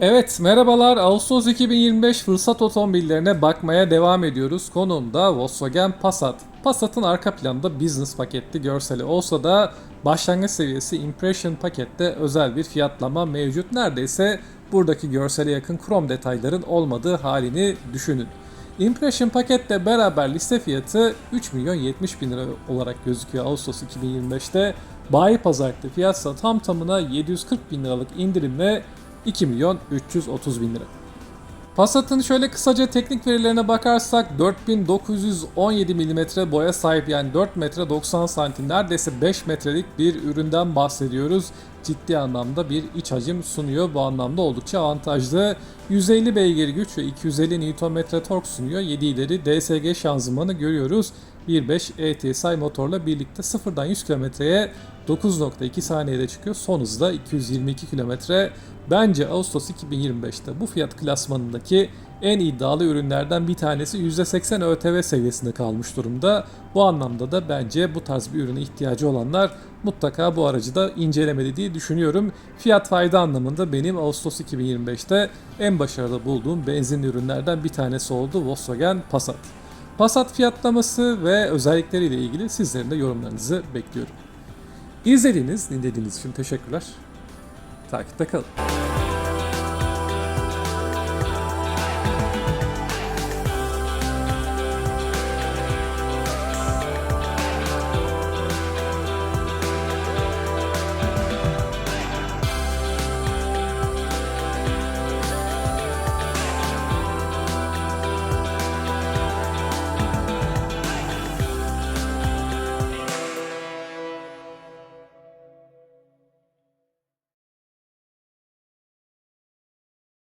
Evet merhabalar Ağustos 2025 fırsat otomobillerine bakmaya devam ediyoruz. Konumda Volkswagen Passat. Passat'ın arka planında business paketli görseli olsa da başlangıç seviyesi Impression pakette özel bir fiyatlama mevcut. Neredeyse buradaki görsele yakın krom detayların olmadığı halini düşünün. Impression paketle beraber liste fiyatı 3 milyon 70 bin lira olarak gözüküyor Ağustos 2025'te. Bayi pazarlıklı fiyatsa tam tamına 740 bin liralık indirimle 2 milyon 330 bin lira. Passat'ın şöyle kısaca teknik verilerine bakarsak 4917 mm boya sahip yani 4 metre 90 santim neredeyse 5 metrelik bir üründen bahsediyoruz. Ciddi anlamda bir iç hacim sunuyor. Bu anlamda oldukça avantajlı. 150 beygir güç ve 250 Nm tork sunuyor. 7 ileri DSG şanzımanı görüyoruz. 1.5 ETSI motorla birlikte sıfırdan 100 kilometreye 9.2 saniyede çıkıyor. Son hızda 222 kilometre. Bence Ağustos 2025'te bu fiyat klasmanındaki en iddialı ürünlerden bir tanesi %80 ÖTV seviyesinde kalmış durumda. Bu anlamda da bence bu tarz bir ürüne ihtiyacı olanlar mutlaka bu aracı da incelemeli diye düşünüyorum. Fiyat fayda anlamında benim Ağustos 2025'te en başarılı bulduğum benzinli ürünlerden bir tanesi oldu Volkswagen Passat. Passat fiyatlaması ve özellikleriyle ilgili sizlerin de yorumlarınızı bekliyorum. İzlediğiniz, dinlediğiniz için teşekkürler. Takipte kalın.